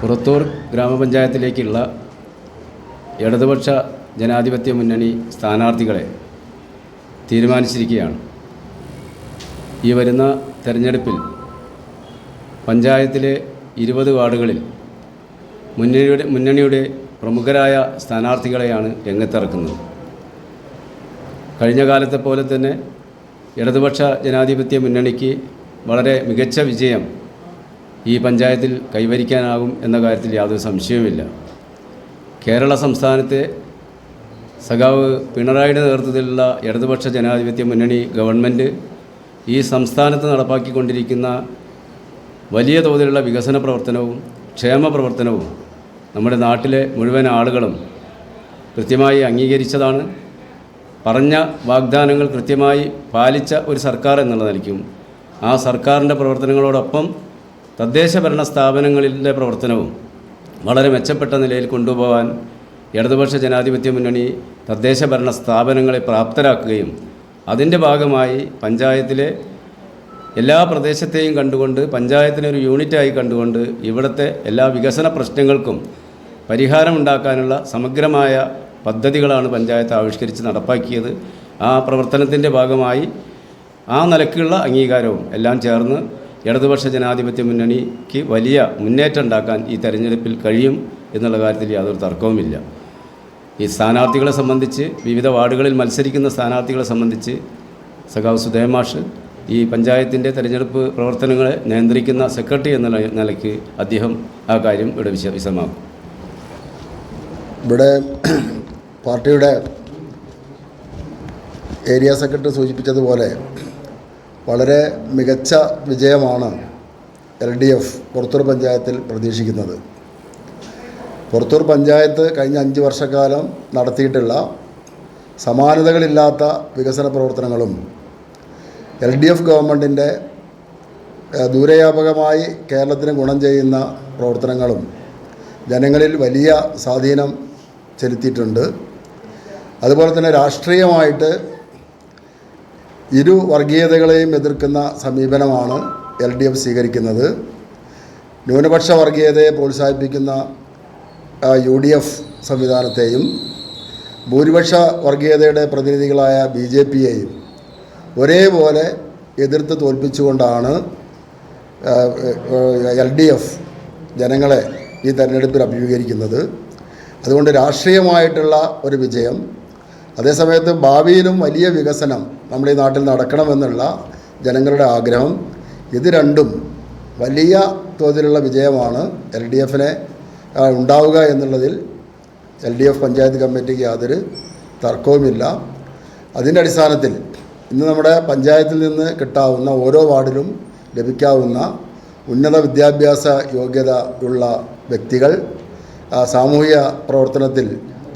പുറത്തൂർ ഗ്രാമപഞ്ചായത്തിലേക്കുള്ള ഇടതുപക്ഷ ജനാധിപത്യ മുന്നണി സ്ഥാനാർത്ഥികളെ തീരുമാനിച്ചിരിക്കുകയാണ്. ഈ വരുന്ന തെരഞ്ഞെടുപ്പിൽ പഞ്ചായത്തിലെ ഇരുപത് വാർഡുകളിൽ മുന്നണിയുടെ മുന്നണിയുടെ പ്രമുഖരായ സ്ഥാനാർത്ഥികളെയാണ് രംഗത്തിറക്കുന്നത്. കഴിഞ്ഞ കാലത്തെ പോലെ തന്നെ ഇടതുപക്ഷ ജനാധിപത്യ മുന്നണിക്ക് വളരെ മികച്ച വിജയം ഈ പഞ്ചായത്തിൽ കൈവരിക്കാനാകും എന്ന കാര്യത്തിൽ യാതൊരു സംശയവുമില്ല. കേരള സംസ്ഥാനത്തെ സഖാവ് പിണറായിയുടെ നേതൃത്വത്തിലുള്ള ഇടതുപക്ഷ ജനാധിപത്യ മുന്നണി ഗവൺമെന്റ് ഈ സംസ്ഥാനത്ത് നടപ്പാക്കിക്കൊണ്ടിരിക്കുന്ന വലിയ തോതിലുള്ള വികസന പ്രവർത്തനവും ക്ഷേമ പ്രവർത്തനവും നമ്മുടെ നാട്ടിലെ മുഴുവൻ ആളുകളും കൃത്യമായി അംഗീകരിച്ചതാണ്. പറഞ്ഞ വാഗ്ദാനങ്ങൾ കൃത്യമായി പാലിച്ച ഒരു സർക്കാർ എന്നുള്ള നിലയ്ക്കും ആ സർക്കാരിന്റെ പ്രവർത്തനങ്ങളോടൊപ്പം തദ്ദേശ ഭരണ സ്ഥാപനങ്ങളിലെ പ്രവർത്തനവും വളരെ മെച്ചപ്പെട്ട നിലയിൽ കൊണ്ടുപോകാൻ ഇടതുപക്ഷ ജനാധിപത്യ മുന്നണി തദ്ദേശ ഭരണ സ്ഥാപനങ്ങളെ പ്രാപ്തരാക്കുകയും അതിന്റെ ഭാഗമായി പഞ്ചായത്തിലെ എല്ലാ പ്രദേശത്തെയും കണ്ടുകൊണ്ട് പഞ്ചായത്തിനെ ഒരു യൂണിറ്റായി കണ്ടുകൊണ്ട് ഇവിടുത്തെ എല്ലാ വികസന പ്രശ്നങ്ങൾക്കും പരിഹാരമുണ്ടാക്കാനുള്ള സമഗ്രമായ പദ്ധതികളാണ് പഞ്ചായത്ത് ആവിഷ്കരിച്ച് നടപ്പാക്കിയത്. ആ പ്രവർത്തനത്തിന്റെ ഭാഗമായി ആ നിലക്കുള്ള അംഗീകാരവും എല്ലാം ചേർന്ന് ഇടതുപക്ഷ ജനാധിപത്യ മുന്നണിക്ക് വലിയ മുന്നേറ്റം ഉണ്ടാക്കാൻ ഈ തെരഞ്ഞെടുപ്പിൽ കഴിയും എന്നുള്ള കാര്യത്തിൽ യാതൊരു തർക്കവുമില്ല. ഈ സ്ഥാനാർത്ഥികളെ സംബന്ധിച്ച് വിവിധ വാർഡുകളിൽ മത്സരിക്കുന്ന സ്ഥാനാർത്ഥികളെ സംബന്ധിച്ച് സഖാവ് സുധേമാഷ് ഈ പഞ്ചായത്തിന്റെ തെരഞ്ഞെടുപ്പ് പ്രവർത്തനങ്ങളെ നിയന്ത്രിക്കുന്ന സെക്രട്ടറി എന്ന നിലയ്ക്ക് അദ്ദേഹം ആ കാര്യം ഇവിടെ വിശ വിശദമാക്കും. ഇവിടെ പാർട്ടിയുടെ ഏരിയ സെക്രട്ടറി സൂചിപ്പിച്ചതുപോലെ വളരെ മികച്ച വിജയമാണ് എൽ ഡി എഫ് പുറത്തൂർ പഞ്ചായത്തിൽ പ്രതീക്ഷിക്കുന്നത്. പുറത്തൂർ പഞ്ചായത്ത് കഴിഞ്ഞ അഞ്ച് വർഷക്കാലം നടത്തിയിട്ടുള്ള സമാനതകളില്ലാത്ത വികസന പ്രവർത്തനങ്ങളും എൽ ഡി എഫ് ഗവൺമെന്റിന്റെ ദൂരവ്യാപകമായി കേരളത്തിന് ഗുണം ചെയ്യുന്ന പ്രവർത്തനങ്ങളും ജനങ്ങളിൽ വലിയ സ്വാധീനം ചെലുത്തിയിട്ടുണ്ട്. അതുപോലെ തന്നെ രാഷ്ട്രീയമായിട്ട് ഇരു വർഗീയതകളെയും എതിർക്കുന്ന സമീപനമാണ് എൽ ഡി എഫ് സ്വീകരിക്കുന്നത്. ന്യൂനപക്ഷ വർഗീയതയെ പ്രോത്സാഹിപ്പിക്കുന്ന യു ഡി എഫ് സംവിധാനത്തെയും ഭൂരിപക്ഷ വർഗീയതയുടെ പ്രതിനിധികളായ ബി ജെ പിയെയും ഒരേപോലെ എതിർത്ത് തോൽപ്പിച്ചുകൊണ്ടാണ് എൽ ഡി എഫ് ജനങ്ങളെ ഈ തെരഞ്ഞെടുപ്പിൽ അഭിമുഖീകരിക്കുന്നത്. അതുകൊണ്ട് രാഷ്ട്രീയമായിട്ടുള്ള ഒരു വിജയം അതേസമയത്ത് ഭാവിയിലും വലിയ വികസനം നമ്മുടെ ഈ നാട്ടിൽ നടക്കണമെന്നുള്ള ജനങ്ങളുടെ ആഗ്രഹം. ഇത് രണ്ടും വലിയ തോതിലുള്ള വിജയമാണ് എൽ ഡി എഫിനെ ഉണ്ടാവുക എന്നുള്ളതിൽ എൽ ഡി എഫ് പഞ്ചായത്ത് കമ്മിറ്റിക്ക് യാതൊരു തർക്കവുമില്ല. അതിന്റെ അടിസ്ഥാനത്തിൽ ഇന്ന് നമ്മുടെ പഞ്ചായത്തിൽ നിന്ന് കിട്ടാവുന്ന ഓരോ വാർഡിലും ലഭിക്കാവുന്ന ഉന്നത വിദ്യാഭ്യാസ യോഗ്യത ഉള്ള വ്യക്തികൾ സാമൂഹിക പ്രവർത്തനത്തിൽ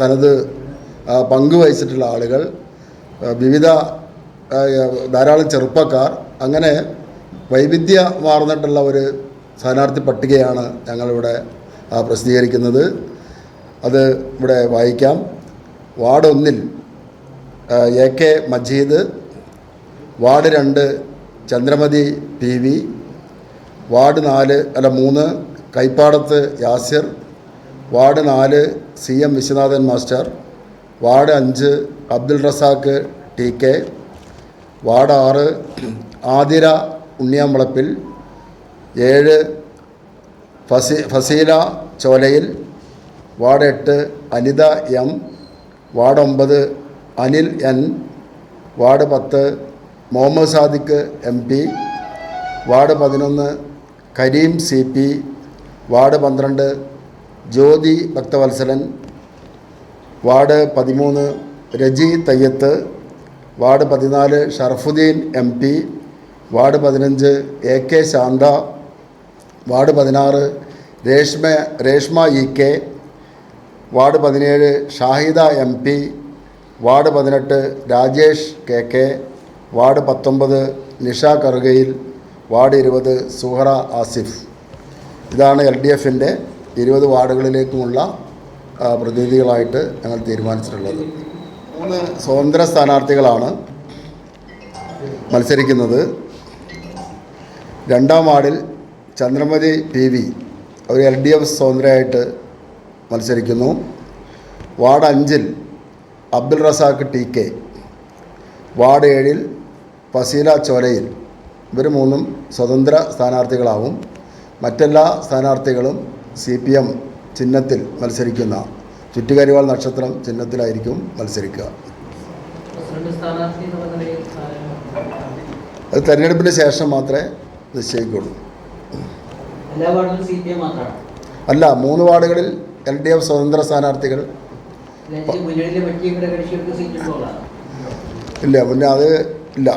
തനത് പങ്കുവഹിച്ചിട്ടുള്ള ആളുകൾ വിവിധ ധാരാളം ചെറുപ്പക്കാർ അങ്ങനെ വൈവിധ്യ വൈവിധ്യമാർന്നിട്ടുള്ള ഒരു സ്ഥാനാർത്ഥി പട്ടികയാണ് ഞങ്ങളിവിടെ പ്രസിദ്ധീകരിക്കുന്നത്. അത് ഇവിടെ വായിക്കാം. വാർഡ് ഒന്നിൽ എ കെ മജീദ് വാർഡ് രണ്ട് ചന്ദ്രമതി പി വി വാർഡ് നാല് അല്ല മൂന്ന് കൈപ്പാടത്ത് യാസിർ വാർഡ് നാല് C M Viswanathan master ward അഞ്ച് Abdul Razak T K ward ആറ് ആതിര ഉണ്ണിയാമ്പളപ്പിൽ ഏഴ് ഫസി ഫസീല ചോലയിൽ വാർഡ് എട്ട് അനിത എം വാർഡ് ഒമ്പത് അനിൽ എൻ വാർഡ് പത്ത് Muhammad Sadiq M P ward പതിനൊന്ന് കരീം സി പി വാർഡ് പന്ത്രണ്ട് ജ്യോതി ഭക്തവത്സലൻ വാർഡ് പതിമൂന്ന് രജി തയ്യത്ത് വാർഡ് പതിനാല് ഷറഫുദ്ദീൻ എം പി വാർഡ് പതിനഞ്ച് എ കെ ശാന്ത വാർഡ് പതിനാറ് Reshma Reshma E K ward പതിനേഴ് ഷാഹിദ എം പി വാർഡ് പതിനെട്ട് രാജേഷ് കെ കെ വാർഡ് പത്തൊമ്പത് നിഷ കറുകയിൽ വാർഡ് ഇരുപത് സുഹറ ആസിഫ്. ഇതാണ് എൽ ഡി എഫിന്റെ ഇരുപത് വാർഡുകളിലേക്കുമുള്ള പ്രതിനിധികളായിട്ട് ഞങ്ങൾ തീരുമാനിച്ചിട്ടുള്ളത്. മൂന്ന് സ്വതന്ത്ര സ്ഥാനാർത്ഥികളാണ് മത്സരിക്കുന്നത്. രണ്ടാം വാർഡിൽ ചന്ദ്രമതി പി വി അവർ എൽ ഡി എഫ് സ്വതന്ത്രമായിട്ട് മത്സരിക്കുന്നു. വാർഡ് അഞ്ചിൽ Abdul Razak T K ward ഏഴിൽ ഫസീല ചോലയിൽ. ഇവർ മൂന്നും സ്വതന്ത്ര സ്ഥാനാർത്ഥികളാവും. മറ്റെല്ലാ സ്ഥാനാർത്ഥികളും സി പി എം ചിഹ്നത്തിൽ മത്സരിക്കുന്ന ചുറ്റുകരിവാൾ നക്ഷത്രം ചിഹ്നത്തിലായിരിക്കും മത്സരിക്കുക. അത് തെരഞ്ഞെടുപ്പിന് ശേഷം മാത്രമേ നിശ്ചയിക്കുള്ളൂ അല്ല മൂന്ന് വാർഡുകളിൽ എൽ ഡി എഫ് സ്വതന്ത്ര സ്ഥാനാർത്ഥികൾ. ഇല്ല മുന്നേ അത് ഇല്ല.